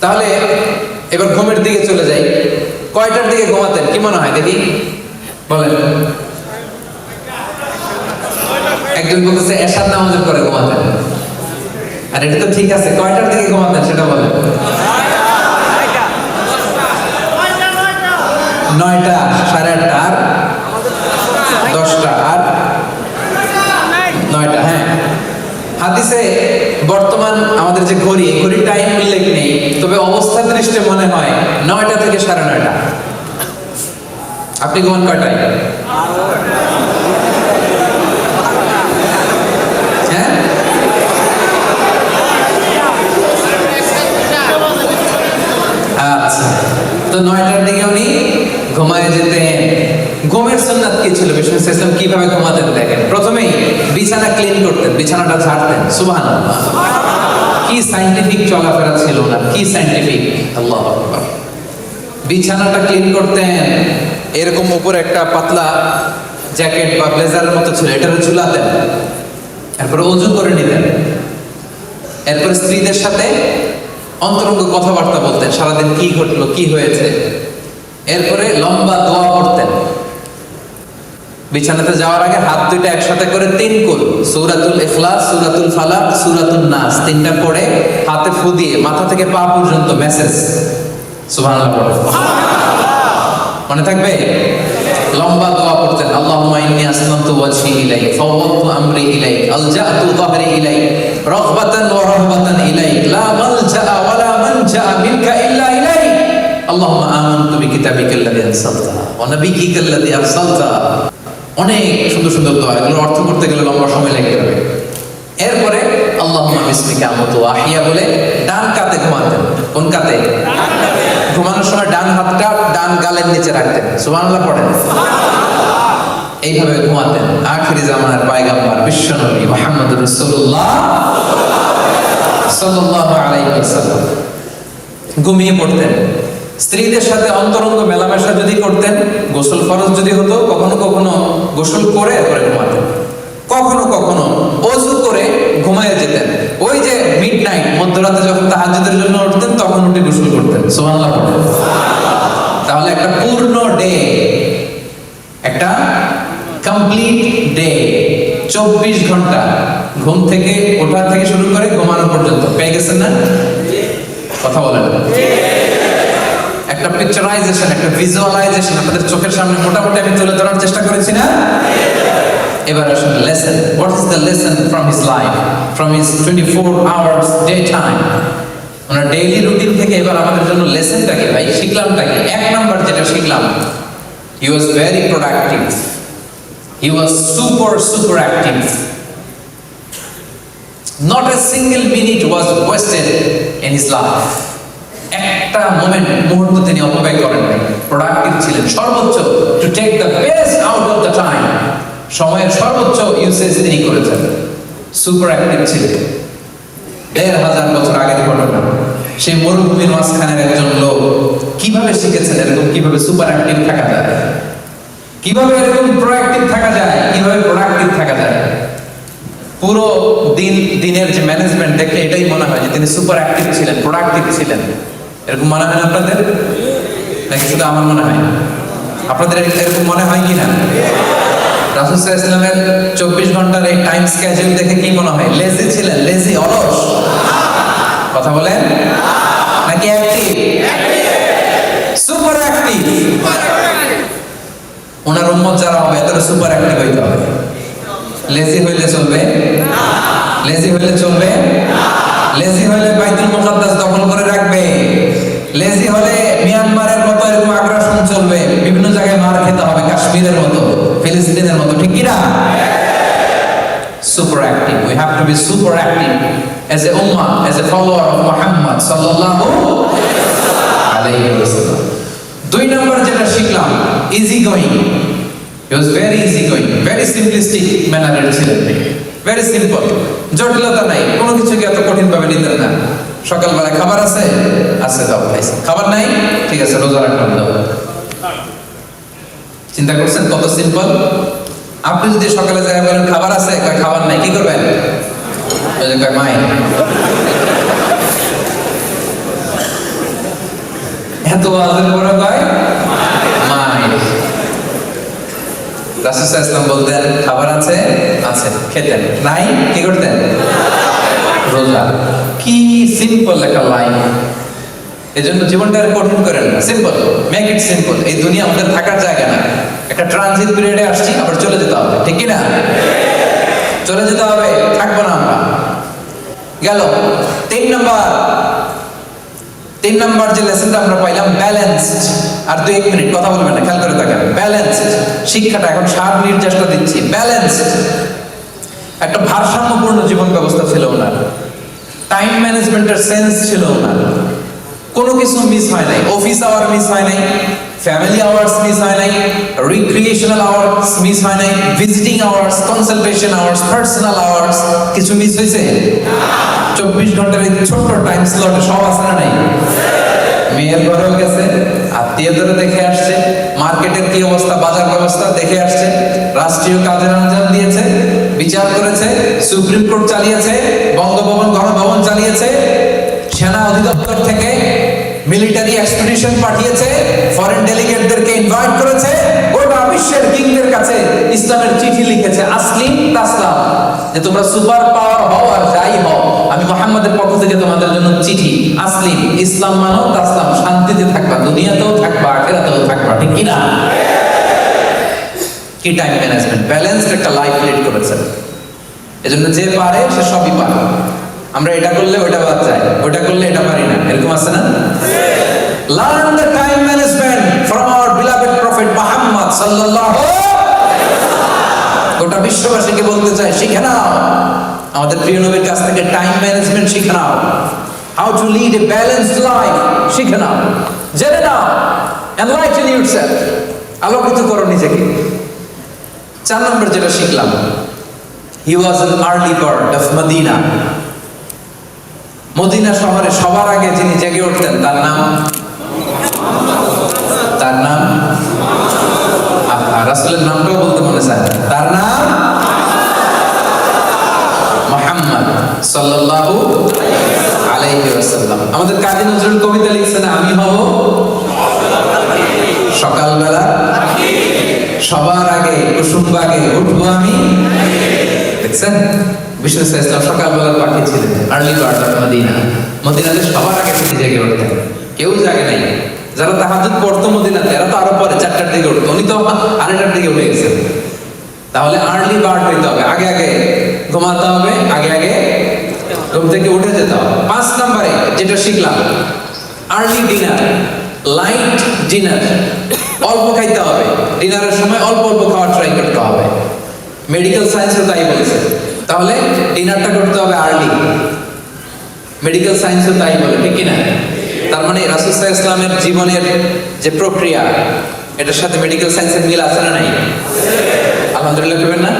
তাহলে এবার ঘুমের দিকে চলে যাই। কয়টার দিকে ঘুমাতেন? কি মনে হয়? দেখি। বলেন। একজন বলতেছে, এশার নামাজের পরে ঘুমাতেন। আর এটা তো ঠিক আছে, কয়টার দিকে ঘুমাতেন সেটা বলেন। নয়টা, সাড়ে আটটা আর দশটা আর নয়টা হ্যাঁ। হাদিসে বর্তমান আমাদের যে ঘড়ি, ঘড়ির টাইম উল্লেখ নেই। তবে অবস্থা দৃষ্টে মনে হয় নয়টা থেকে সাড়ে নয়টা। আপনি ঘুমান কয়টায়? হ্যাঁ? আচ্ছা। তো নয়টার দিকে উনি ঘুমায় যেতেন ঘুমের সুন্নাত কি ছিল বিষ্ণু ইসলাম কীভাবে ঘুমাতেন দেখেন? প্রথমেই বিছানা ক্লিন করতেন, বিছানাটা ঝাড়তেন সুবহান কি সাইন্টিফিক চলাফেরা ছিল না? কি সাইন্টিফিক আল্লাহ বিছানাটা ক্লিন করতেন, এরকম উপরে একটা পাতলা জ্যাকেট বা ব্লেজারের মতো ছিল এটারে ঝুলাতেন এরপরে অজু করে নিতেন। এরপর স্ত্রীদের সাথে অন্তরঙ্গ কথাবার্তা বলতেন, সারাদিন কি ঘটলো, কি হয়েছে। এরপরে লম্বা দোয়া করতেন বিছানাতে যাওয়ার আগে হাত দুইটা একসাথে করে তিন কুল। সূরাতুল ইখলাস সূরাতুল ফালাক সূরাতুল নাস। তিনটা পড়ে হাতে ফু দিয়ে মাথা থেকে পা পর্যন্ত মেসেজ সুবহানাল্লাহ পড়ে। মনে থাকবে? লম্বা দোয়া করতেন আল্লাহুম্মা ইন্নী আসলামতু ওয়াজহি ইলাইক ফাওয়াদতু আমরি ইলাইক আলজাতু যাহরি ইলাইক রাগবাতান ওয়া রাহবাতান ইলাইক লা মালজা ওয়া লা মানজা মিনকা ইল্লা ইলাইক। আল্লাহুম্মা আমানতু বিকিতাবিকা আল্লাযী আরসালতা ওয়া নাবিয়্যিকা আরসালতা অনেক সুন্দর সুন্দর দোয়া। এগুলো অর্থ করতে গেলে লম্বা সময় লেগে যাবে এরপরে আল্লাহুম্মা বিসমিকা আমতু আহিয়া বলে, ডান কাতে ঘুমাতেন কোন কাতে ঘুমানোর সময় ডান হাতটা ডান গালের নিচে রাখতেন। সুবহানাল্লাহ পড়েন। এইভাবে ঘুমাতেন আখিরি জামানার পায়গাম্বার বিশ্বনবী মুহাম্মদ রাসূলুল্লাহ সাল্লাল্লাহু আলাইহি ওয়াসাল্লাম। ঘুমিয়ে পড়তেন। স্ত্রীদের সাথে অন্তরঙ্গ মেলামেশা যদি করতেন, গোসল ফরজ যদি হতো, কখনো কখনো গোসল করে ঘুমাতেন। কখনো কখনো অজু করে ঘুমায় যেতেন। ওই যে মিড নাইট মধ্যরাতে যখন তাহাজ্জুদের জন্য উঠতেন, তখন উঠে গোসল করতেন। সুবহানাল্লাহ তাহলে একটা পূর্ণ ডে একটা কমপ্লিট ডে চব্বিশ ঘণ্টা ঘুম থেকে ওঠা থেকে শুরু করে ঘুমানো পর্যন্ত। পেয়ে গেছেন না? কথা বলেন। একটা পিকচারাইজেশন একটা ভিজুয়ালাইজেশন আপনাদের চোখের সামনে মোটামুটি আমি তুলে ধরার চেষ্টা করেছি না? এবার আসুন lesson what is the lesson from his life from his twenty four hours day time owner daily routine থেকে এবার আমাদের জন্য লেসনটা কি ভাই? শিখলামটা কি? এক নাম্বার যেটা শিখলাম he was very productive he was super super active not a single minute was wasted in his life একটা মোমেন্ট মুহূর্ত তিনি অপব্যয় করেন প্রোডাক্টিভ ছিলেন। সর্বোচ্চ to take the best out of the time সময়ের সর্বোচ্চ ইউসেজ তিনি করেছেন। সুপার অ্যাক্টিভ ছিলেন। দেড় হাজার বছর আগের ঘটনা। সেই মরুভূমির মাঝখানের একজন লোক কীভাবে শিখেছেন এরকম কীভাবে সুপার অ্যাক্টিভ থাকা যায়? কীভাবে এরকম প্রোঅ্যাক্টিভ থাকা যায়? কীভাবে প্রোডাক্টিভ থাকা যায়? পুরো দিন, দিনের যে ম্যানেজমেন্ট দেখে এটাই মনে হয় যে তিনি সুপার অ্যাক্টিভ ছিলেন প্রোডাক্টিভ ছিলেন। এরকম মনে হয় না আপনাদের? নাকি শুধু আমার মনে হয় আপনাদের এরকম মনে হয় কি না? রাসুল ইসলামের চব্বিশ ঘণ্টার এই টাইম স্কেজুল দেখে কি মনে হয়? লেজি ছিলেন লেজি অলস। কথা বলেন? নাকি অ্যাক্টিভ সুপার অ্যাক্টিভ ওনার উম্মত যারা হবে এদের সুপার অ্যাক্টিভ হইতে হবে। লেজি হইলে চলবে? লেজি হইলে চলবে? লেজি হইলে বাইতুল মুকাদ্দাস দখল করে রাখবে। লেজি হলে মিয়ানমারের মতো এরকম আগ্রাসন চলবে। বিভিন্ন জায়গায় মার খেতে হবে, কাশ্মীরের মতো, ফিলিস্তিনের মতো, ঠিক কি না super active we have to be super active as a ummah, as a follower of Muhammad sallallahu alayhi wasallam দুই নম্বর যেটা শিখলাম easy going he was very easy going very simplistic ম্যানারের ছিলেন ভেরি সিম্পল জটিলতা নাই। কোনো কিছুকে এত কঠিন ভাবে নিতেন না। সকালবেলা খাবার আছে? আছে দাও খাইছে। খাবার নাই? ঠিক আছে, রোজা রাখলাম দাও চিন্তা করছেন? কত সিম্পল আপনি যদি সকালে যায় বলেন, খাবার আছে? খাবার নাই। কি করবেন? মাই। এত ওয়াজের পরে কয় মায়ের সাল্লাল্লাহু আলাইহি বলতেন খাবার আছে? আছে। খেতেন নাই? কি করতেন? রোজা। কি সিম্পল একটা লাইন এজন্য জীবনটা আর কঠিন করেন না। সিম্পল মেক ইট সিম্পল এই দুনিয়া আমাদের থাকার জায়গা না। একটা ট্রানজিট পিরিয়ডে আসছি, আবার চলে যেতে হবে। ঠিক না চলে যেতে হবে। থাকব না আমরা। গেল। তিন নম্বর। তিন নম্বর যে লেসনটা আমরা পাইলাম ব্যালেন্সড আর দুই, এক মিনিট, কথা বলবেন না, খেয়াল করে থাকেন ব্যালেন্সড শিক্ষাটা এখন সার নির্যাসটা দিচ্ছি। ব্যালেন্সড একটা ভারসাম্যপূর্ণ জীবন ব্যবস্থা ছিল ওনার। টাইম ম্যানেজমেন্টের সেন্স ছিল ওনার। কোনো কিছু মিস হয় নাই অফিস আওয়ার মিস হয় নাই ফ্যামিলি আওয়ার্স মিস হয় নাই রিক্রিয়েশনাল আওয়ার্স মিস হয় নাই visiting hours consultation hours personal hours কিছু মিস হয়েছে? চব্বিশ ঘণ্টার এই ছোট্ট টাইম স্লটে সব আছে না নাই? মেয়ের ঘরেও গেছে আত্মীয়দের দেখে আসছে মার্কেটের কি অবস্থা, বাজার ব্যবস্থা দেখে আসছে, রাষ্ট্রীয় কাজের আঞ্জাম দিয়েছে, বিচার করেছে, সুপ্রিম কোর্ট চালিয়েছে, বঙ্গভবন, গণভবন চালিয়েছে, সেনা অধিদপ্তর থেকে মিলিটারি এক্সপিডিশন পাঠিয়েছে ফরেন ডেলিগেটদেরকে ইনভাইট করেছে, গোটা বিশ্বের কিংদের কাছে ইসলামের চিঠি লিখেছে, আসলিম তাসলাম, যে তোমরা সুপার পাওয়ার হও আর যাই হও। আমি মোহাম্মদের পক্ষ থেকে তোমাদের জন্য চিঠি, আসলিম, ইসলাম মানো তাসলাম, শান্তিতে থাকবা, দুনিয়াতেও থাকবা, আখেরাতেও থাকবা, ঠিক কি না কি টাইম ম্যানেজমেন্ট ব্যালেন্সড একটা লাইফ লিড করেছেন এজন্য যে পারে সে সবই পারে। আমরা এটা করলে ওটা বাদ যায়, ওটা করলে এটা পারি না, এরকম আছে না? Learn the time management from our beloved prophet Muhammad সাল্লাল্লাহু গোটা বিশ্ববাসীকে বলতে চাই, শিখে নাও। আমাদের প্রিয় নবীর কাছ থেকে টাইম ম্যানেজমেন্ট শিখে নাও। How to lead a balanced life শিখে নাও। জেনে নাও। এনলাইটেন ইউরসেলফ আলোকিত করো নিজেকে। চার নম্বর যেটা শিখলাম he was an early bird of Medina Medina শহরে সবার আগে যিনি জেগে উঠতেন, তার নাম? তার নাম? রাসূলের নামটাও বলতে মনে চায় তার নাম? মোহাম্মদ সাল্লাল্লাহু আলাইহি ওয়াসাল্লাম। আমাদের কাজী নজরুল কবিতা লিখছেন, আমি হব সকালবেলা। সবার আগে, কুসুম বাগে উঠবো আমি। দেখছেন? বিষ্ণু ইসলাম সকালবেলা পাখি ছিলেন আর্লি বার্ড অফ মদিনা মদিনাতে সবার আগে তিনি জেগে উঠতেন কেউ জাগে নাই। যারা তাহাজুদ পড়তো মদিনাতে, এরা তো আরও পরে চারটার দিকে উঠতো। উনি তো আড়াইটার দিকে উঠে গেছেন তাহলে আর্লি বার্ড হইতে হবে। আগে আগে ঘুমাতে হবে। আগে আগে ঘুম থেকে উঠে যেতে হবে। পাঁচ নম্বরে যেটা শিখলাম আর্লি ডিনার, লাইট ডিনার। অল্প খাইতে হবে। ডিনারের সময় অল্প অল্প খাওয়ার ট্রাই করতে হবে। মেডিকেল সায়েন্সও তাই বলেছে। তাহলে ডিনারটা করতে হবে আর্লি মেডিকেল সায়েন্সও তাই বলে, ঠিক কিনা? তার মানে রাসুসাহ ইসলামের জীবনের যে প্রক্রিয়া, এটার সাথে মেডিকেল সায়েন্সের মিল আছে না নাই? আলহামদুলিল্লাহ করবেন না?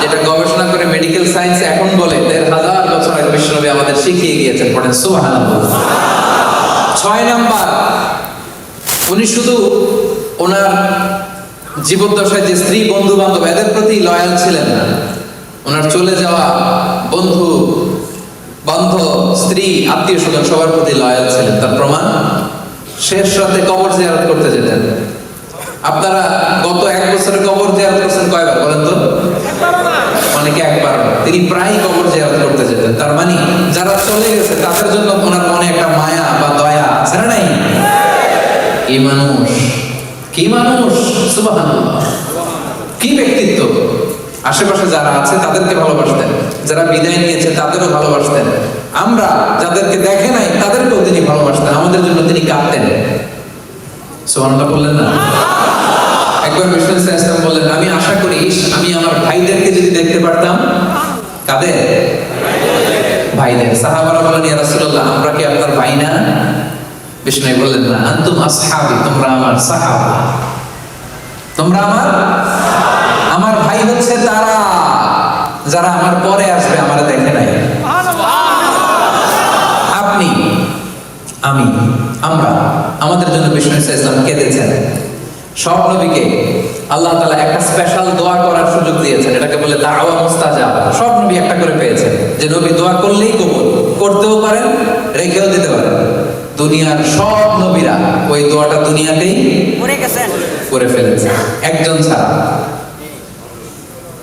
যেটা গবেষণা করে মেডিকেল সায়েন্স এখন বলে, দেড় হাজার বছর আগে বিশ্বনবী আমাদের শিখিয়ে গিয়েছেন, পড়েন, সুবহানাল্লাহ। ছয় নাম্বার, উনি শুধু ওনার জীবদ্দশায় যে স্ত্রী বন্ধু বান্ধব এদের প্রতি লয়াল ছিলেন না। ওনার চলে যাওয়া বন্ধু, বান্ধব, স্ত্রী আত্মীয় স্বজন সবার প্রতি লয়াল ছিলেন। তার প্রমাণ, শেষ রাতে কবর জিয়ারত করতে যেতেন। আপনারা গত এক বছরে কবর জিয়ারত করছেন কয়বার বলেন তো? অনেকে একবার। তিনি প্রায় কবর জিয়ারত করতে যেতেন। তার মানে যারা চলে গেছে, তাদের জন্য ওনার মনে একটা মায়া বা দয়া আছে না নাই? কি মানুষ? কি মানুষ? সুবহানাল্লাহ। কি ব্যক্তিত্ব? আশেপাশে যারা আছে, তাদেরকে ভালোবাসতেন যারা বিদায় নিয়েছে, তাদেরও ভালোবাসতেন আমরা যাদেরকে দেখে নাই, তাদেরকেও তিনি ভালোবাসতেন। আমাদের জন্য তিনি কাঁদতেন। সুবহানাল্লাহ বললেন না? একবার বিষ্ণু ইসলাম বললেন, আমি আশা করি আমি আমার ভাইদেরকে যদি দেখতে পারতাম কাদের ভাইদের সাহাবারা বলেন, ইয়া রাসূলুল্লাহ, আমরা কি আপনার ভাই না? বিষ্ণু বললেন, না, আনতুম আসহাবি, তোমরা আমার সাহাবা। তোমরা আমার আমার ভাই হচ্ছে তারা যারা আমার পরে আসবে আমার দেখে নাই। আপনি আমি আমরা আমাদের জন্য বিষ্ণু ইসলাম কেঁদেছেন। সব নবীকে আল্লাহ তালা একটা স্পেশাল দোয়া করার সুযোগ দিয়েছেন। এটাকে বলে দাওয়া মুস্তাজাব। সব নবী একটা করে পেয়েছেন। যে নবী দোয়া করলেই কবুল করতেও পারেন রেখেও দিতে পারেন। দুনিয়ার সব নবীরা ওই দোয়াটা দুনিয়াতেই করে ফেলেছে একজন ছাড়া।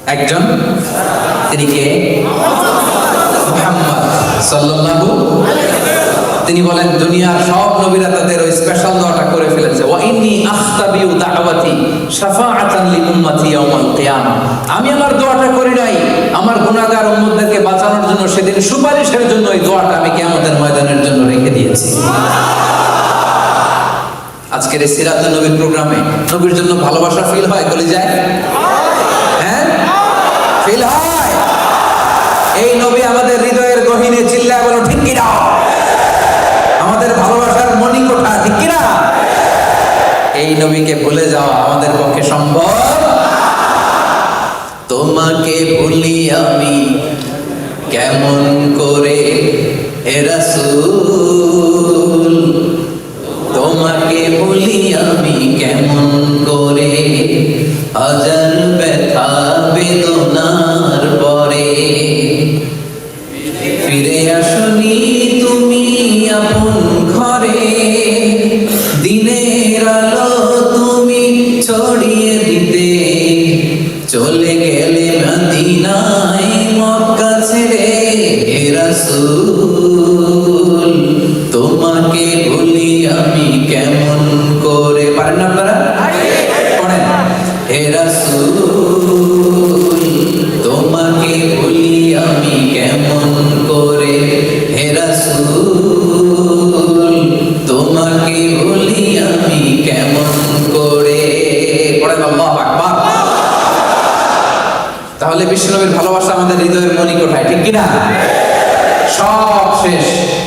একজন, তিনি কে? মুহাম্মদ তিনি বলেন, দুনিয়ার সব নবীরা তাদের ওই স্পেশাল দোয়াটা করে ফেলেছে। ওয়া ইন্নী আখতাবিউ দাওয়াতি শাফাআতান লি উম্মতি ইয়াউমাল কিয়ামা। আমি আমার দোয়াটা করি নাই। আমার গুনাহগার উম্মতদেরকে বাঁচানোর জন্য সেদিন সুপারিশের জন্য এই দোয়াটা আমি কিয়ামতের ময়দানের জন্য রেখে দিয়েছি। আজকের এই সিরাত নবীর প্রোগ্রামে নবীর জন্য ভালোবাসা ফিল হয় বলে যায় ফিল হয়? এই নবী আমাদের হৃদয়ের গহীনে চিল্লায় বলো, ঠিক কিনা? আমাদের ভালোবাসার মণিকোঠা, ঠিক কিনা? এই নবীকে ভুলে যাওয়া আমাদের পক্ষে সম্ভব? তোমাকে ভুলি আমি কেমন করে হে রাসূল? তোমাকে ভুলি আমি কেমন করে? হাজার ব্যথা বেদনার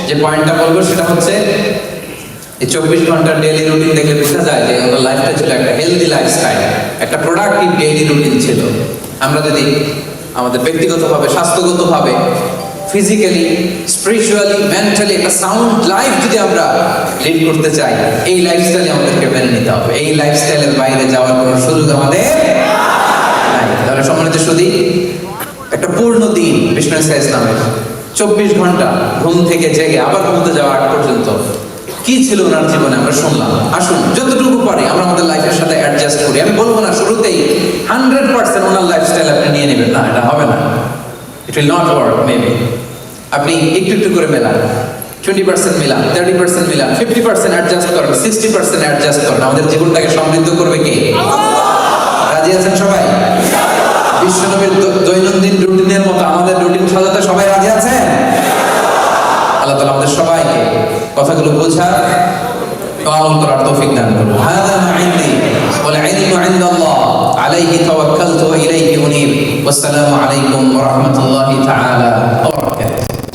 যে পয়েন্টটা বলব সেটা হচ্ছে, এই চব্বিশ ঘণ্টার ডেইলি রুটিন দেখলে বোঝা যায় যে ওনার লাইফটা ছিল একটা হেলদি লাইফস্টাইল একটা প্রোডাক্টিভ ডেইলি রুটিন ছিল। আমরা যদি আমাদের ব্যক্তিগতভাবে, স্বাস্থ্যগতভাবে ফিজিক্যালি স্পিরিচুয়ালি মেন্টালি একটা সাউন্ড লাইফ যদি আমরা লিড করতে চাই, এই লাইফস্টাইলে আমাদেরকে মেনে নিতে হবে। এই লাইফস্টাইলের বাইরে যাওয়ার কোনো সুযোগ আমাদের। তাহলে সম্মানিত সুদী একটা পূর্ণ দিন বিষ্ণু ইসলামের চব্বিশ ঘণ্টা ঘুম থেকে জেগে আবার ঘুমতে যাওয়া আগ পর্যন্ত। কি ছিল ওনার জীবনে আমরা শুনলাম। আসুন, যতটুকু পারি আমরা আমাদের লাইফের সাথে অ্যাডজাস্ট করি। আমি বলব না, শুরুতেই হান্ড্রেড পার্সেন্ট ওনার লাইফস্টাইল আপনি নিয়ে নেবেন। না, এটা হবে না। It will not work maybe আপনি একটু একটু করে মেলান। টোয়েন্টি পার্সেন্ট মিলান থার্টি পার্সেন্ট মিলান ফিফটি পার্সেন্ট অ্যাডজাস্ট করেন সিক্সটি পার্সেন্ট অ্যাডজাস্ট করেন। আমাদের জীবনটাকে সমৃদ্ধ করবে কি? রাজি আছেন সবাই? বিশ্বনবীর দৈনন্দিন রুটিনের মতো আমাদের রুটিন সাজাতে সবাই রাজি আছে আল্লাহ তালা আমাদের সবাইকে কথাগুলো বোঝা আমল করার তৌফিক দান করুন। হাদা মা ইনদি ওয়াল ইলমু